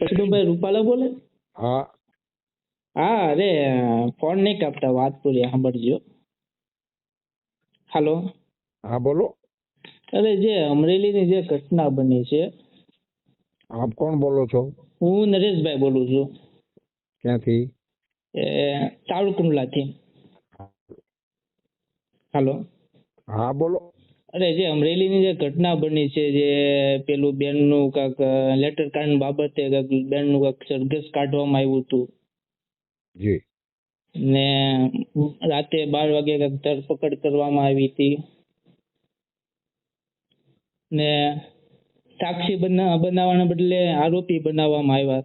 કૃષ્ણભાઈ રૂપાલા બોલે? હા. હા અરે ફોન નહીં કાપતા વાત પૂરી સાંભળજો. હાલો. હા બોલો. અરે જે અમરેલીની જે ઘટના બની છે આપ કોણ બોલો છો? હું નરેશભાઈ બોલું છું. ક્યાંથી? એ તાળકુંડલાથી હાલો. હા બોલો. અરે જે અમરેલીની જે ઘટના બની છે જે પેલું બેનનું કાંક લેટર કાર્ડ બાબતે કાંક બેનનું કાંક સરઘસ કાઢવામાં આવ્યું હતું. જી. ને રાતે બાર વાગે કાંઈક ધરપકડ કરવામાં આવી હતી. ને સાક્ષી બના બનાવવાના બદલે આરોપી બનાવવામાં આવ્યા.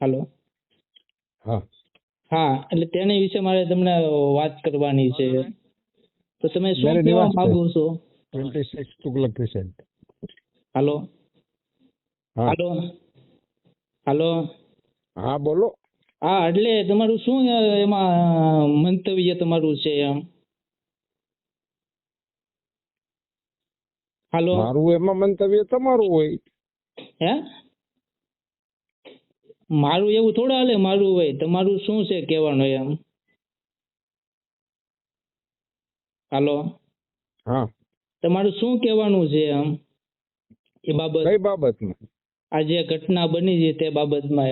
હાલો. હા. હા એટલે તેની વિશે મારે તમને વાત કરવાની છે. તો તમે શું કહેવા માંગો છો? તુગલક ક્રિસેન્ટ હાલો? હાલો? હાલો? હા બોલો. હા એટલે તમારું શું એમાં મંતવ્ય તમારું છે એમ? હાલો? મારું એમાં મંતવ્ય તમારું હોય. હે? મારું એવું થોડા હાલે મારું હોય તમારું શું છે કહેવાનું એમ? હાલો? હા. તમારું શું કહેવાનું છે એમ? એ બાબત. કઈ બાબતમાં? આ જે ઘટના બની છે તે બાબતમાં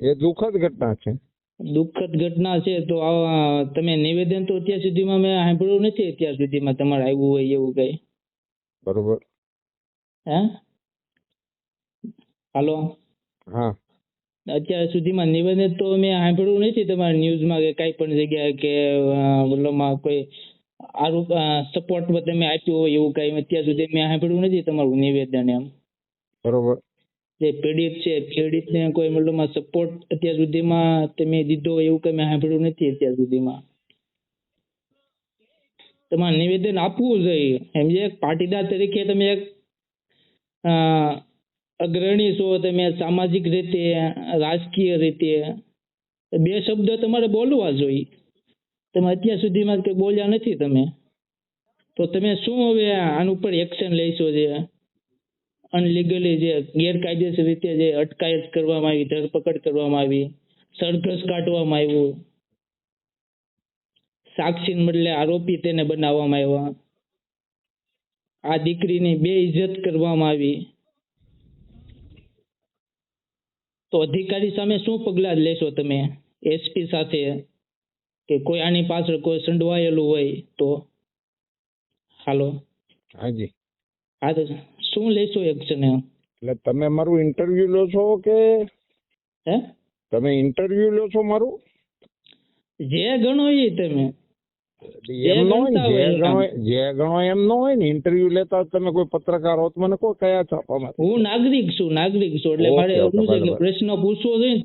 એ દુઃખદ ઘટના છે. દુઃખદ ઘટના છે તો તમે નિવેદન તો અત્યાર સુધીમાં મેં સાંભળ્યું નથી અત્યાર સુધીમાં તમારે આવ્યું હોય એવું કઈ? બરોબર. હે? હાલો? હા. અત્યાર સુધીમાં નિવેદન તો મેં સાંભળ્યું નથી તમારા ન્યૂઝમાં કે કાંઈ પણ જગ્યાએ કે મતલબમાં કોઈ આરોપ સપોર્ટ તમે આપ્યો હોય એવું કાંઈ અત્યાર સુધી મેં સાંભળ્યું નથી તમારું નિવેદન એમ. બરોબર. જે પીડિત છે પીડિતને કોઈ મતલબમાં સપોર્ટ અત્યાર સુધીમાં તમે દીધો હોય એવું કંઈ મેં સાંભળ્યું નથી અત્યાર સુધીમાં. તમારે નિવેદન આપવું જોઈએ. એમ જે એક પાટીદાર તરીકે તમે એક અગ્રણી છો તમે સામાજિક રીતે, રાજકીય રીતે? બે શબ્દ તમારે બોલવા જોઈએ. તમે અત્યાર સુધીમાં કંઈ બોલ્યા નથી તમે. તો તમે શું હવે આના ઉપર એક્શન લેશો જે? અનલીગલી જે ગેરકાયદેસર રીતે જે અટકાયત કરવામાં આવી, ધરપકડ કરવામાં આવી, સરઘસ કાઢવામાં આવ્યું. સાક્ષીને બદલે આરોપી તેને બનાવવામાં આવ્યા. આ દીકરીની બે ઇજ્જત કરવામાં આવી. તો અધિકારી સામે શું પગલાં લેશો તમે? એસપી સાથે કે કોઈ આની પાછળ કોઈ સંડવાયેલું હોય તો? હાલો. હાજી. હા તો શું લેશો એક્શન? એટલે તમે મારું ઇન્ટરવ્યુ લો છો કે? હે? તમે ઇન્ટરવ્યુ લો છો મારું? જે ગણો એ તમે. એમ ન હોય ને, જે ગણો જે ગણો એમ ન હોય ને ઇન્ટરવ્યુ લેતા તમે કોઈ પત્રકાર હો તો મને કહો કયા છાપામાં. હું નાગરિક છું નાગરિક છું. એટલે મારે એવું છે કે પ્રશ્ન પૂછવો જોઈએ